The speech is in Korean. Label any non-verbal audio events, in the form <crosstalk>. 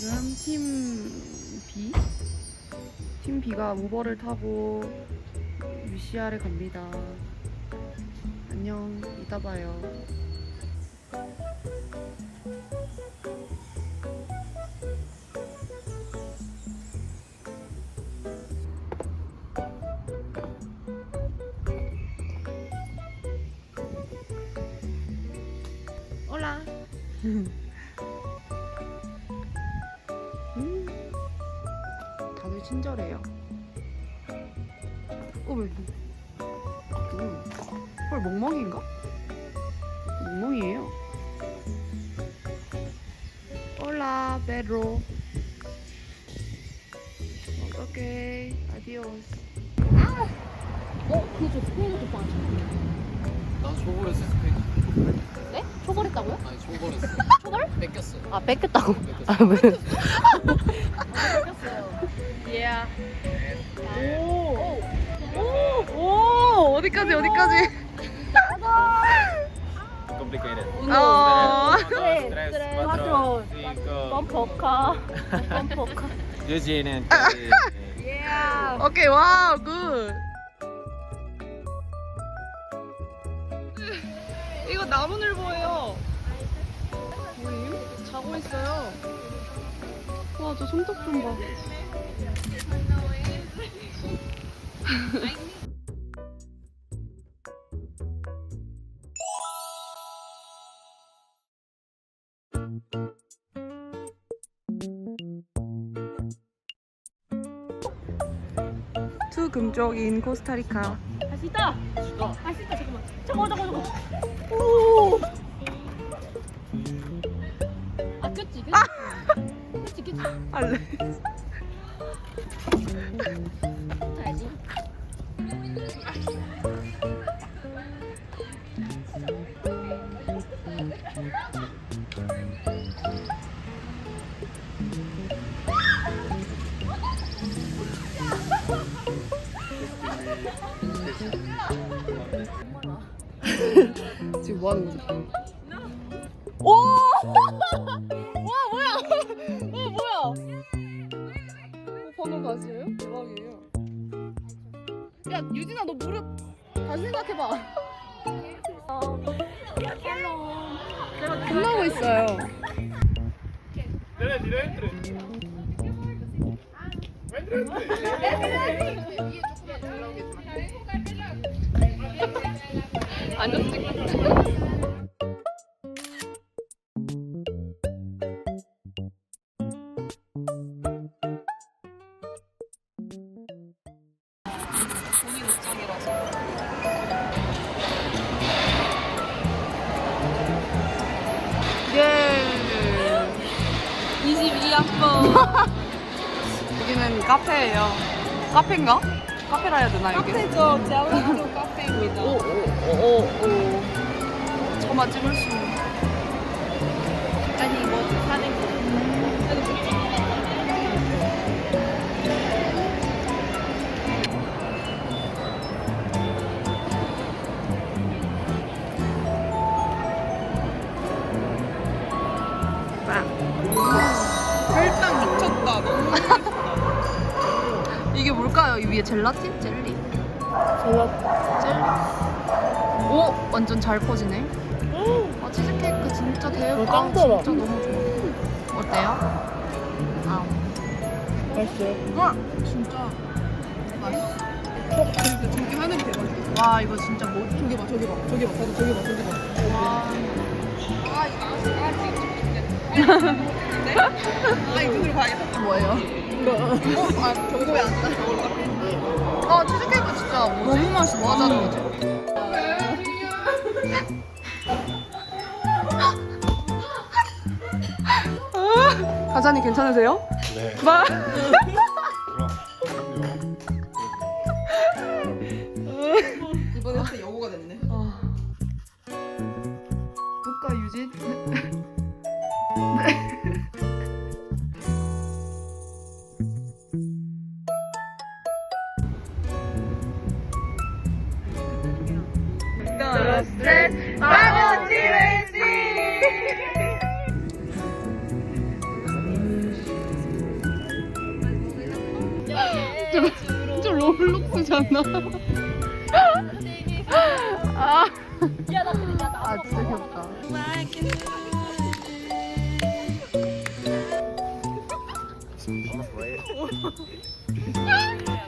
지금 팀 B? 팀 B가 우버를 타고 UCR에 갑니다. 안녕, 이따 봐요. 올라. <laughs> 음, 다들 친절해요. 어, 왜? 음, 헐, 멍멍이인가? 멍멍이에요. 올라, 베로. 오케이, 아디오스. 어? 그거 저 스페인 오빠 아니야? 나 초벌했어 스페인 네? 초벌했다고요? 아니 초벌했어 초벌? 뺏겼어 아 뺏겼다고? 뺏겼어 아 왜? <laughs> 예. 오! 오, 어디까지, 어디까지? complicated. 어. 네, Tres, 네, cuatro, cinco. 뻔퍼카 Eugene and 오케이, 와우, 굿. 이거 나무늘보예요. 뭐임? 자고 있어요. 와, 저 손톱 좀 봐. 투 금쪽인 코스타리카. 할수 있다! 할수 있다 잠깐만 잠깐만 잠깐만 잠깐만 오! 아 그치 그치 그치 그치 <laughs> 알레. <laughs> 지금 뭐 하는 거지? 와! <laughs> 와, 뭐야? 와, <laughs> 뭐야? 어, 번호 가시예요? 대박이에요. 야, 유진아, 너 무릎 다시 생각해봐. 끝나고 있어요. 본인 옷장이라서. 예. 22학번. <laughs> 여기는 카페예요. 카페인가? 카페라 해야 되나 여기? 카페죠. 제아우라도 카페입니다. 오 오 오 오. 저만 찍을 수 있는. 아니 뭐 사는 거. 혈당 미쳤다. 너무 이게 뭘까요? 이 위에 젤라틴? 젤리? 젤리. 오! 완전 잘 퍼지네. 아, 치즈케이크 진짜 대박. 짱 떨어. 진짜 너무 좋아. 어때요? 아, 맛있어요. 진짜 맛있어. 근데 저기 하늘 대박이다. 와, 이거 진짜 뭐. 저기 봐, 저기 봐, 저기 봐, 저기, 저기 봐, 저기 봐. 와. 아, 이거 좀 있는데. 아, 이거 눈으로 봐야겠다. 뭐예요? 이거. 어, 아, 저거 왜안 나? 아, 치즈케이크 진짜 뭐지? 너무 맛있어. 뭐 하자는 거지? 가자니 괜찮으세요? 네. 마. 이번에 영어가 됐네. 아. 국가 유 <laughs> 버스는 마모티 웨지. 저 롤록스잖아. 아, 아 진짜 귀엽다. 아,